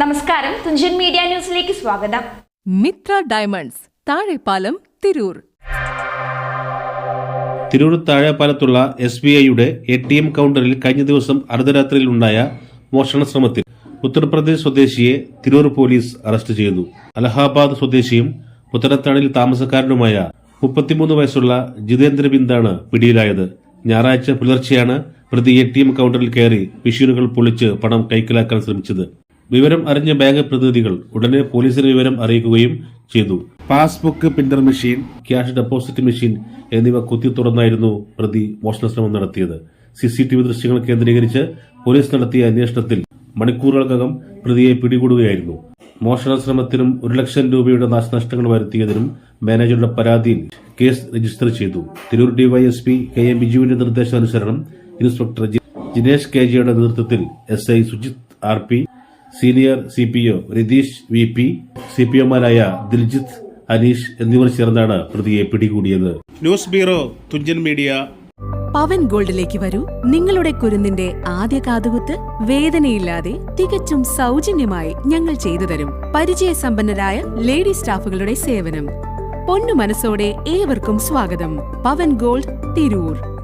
നമസ്കാരം. തുഞ്ചൻ മീഡിയ ന്യൂസിലേക്ക് സ്വാഗതം. മിത്ര ഡയമണ്ട്സ് താഴെപ്പാലം തിരൂർ. തിരൂർ താഴെപ്പാലത്തുള്ള എസ് ബി ഐയുടെ എ ടി എം കൗണ്ടറിൽ കഴിഞ്ഞ ദിവസം അർദ്ധരാത്രിയിൽ ഉണ്ടായ മോഷണ ശ്രമത്തിൽ ഉത്തർപ്രദേശ് സ്വദേശിയെ തിരൂർ പോലീസ് അറസ്റ്റ് ചെയ്തു അലഹാബാദ് സ്വദേശിയും പുത്തനത്താണിൽ താമസക്കാരനുമായ മുപ്പത്തിമൂന്ന് വയസ്സുള്ള ജിതേന്ദ്ര ബിന്ദാണ് പിടിയിലായത്. ഞായറാഴ്ച പുലർച്ചെയാണ് പ്രതി എ ടി എം കൗണ്ടറിൽ കയറി മെഷീനുകൾ പൊളിച്ച് പണം കൈക്കലാക്കാൻ ശ്രമിച്ചത്. വിവരം അറിഞ്ഞ ബാങ്ക് പ്രതിനിധികൾ ഉടനെ പോലീസിന് വിവരം അറിയിക്കുകയും ചെയ്തു. Passbook printer machine cash deposit machine എന്നിവ കുത്തി തുറന്നായിരുന്നു പ്രതി മോഷണ ശ്രമം നടത്തിയത്. സിസിടിവി ദൃശ്യങ്ങൾ കേന്ദ്രീകരിച്ച് പോലീസ് നടത്തിയ അന്വേഷണത്തിൽ മണിക്കൂറുകൾക്കകം പ്രതിയെ പിടികൂടുകയായിരുന്നു. മോഷണ ശ്രമത്തിനും ഒരു ലക്ഷം രൂപയുടെ നാശനഷ്ടങ്ങൾ വരുത്തിയതിനും മാനേജറുടെ പരാതിയിൽ കേസ് രജിസ്റ്റർ ചെയ്തു. തിരൂർ ഡിവൈഎസ്പി കെ എം ബിജുവിന്റെ നിർദ്ദേശാനുസരണം ഇൻസ്പെക്ടർ ജിനേഷ് കെ ജിയുടെ നേതൃത്വത്തിൽ S I Sujith R P senior C P O Rathish V P C P ഒമാരായ Diljith Aneesh എന്നിവർ ചേർന്നാണ് പ്രതിയെ പിടികൂടിയത്. News bureau Thunchan media. Pavan ഗോൾഡിലേക്ക് വരൂ. നിങ്ങളുടെ കുരുന്നിന്റെ ആദ്യ കാതുകുത്ത് വേദനയില്ലാതെ തികച്ചും സൗജന്യമായി ഞങ്ങൾ ചെയ്തു തരും. പരിചയസമ്പന്നരായ ലേഡി സ്റ്റാഫുകളുടെ സേവനം. പൊന്നു മനസ്സോടെ ഏവർക്കും സ്വാഗതം. പവൻ ഗോൾഡ് തിരൂർ.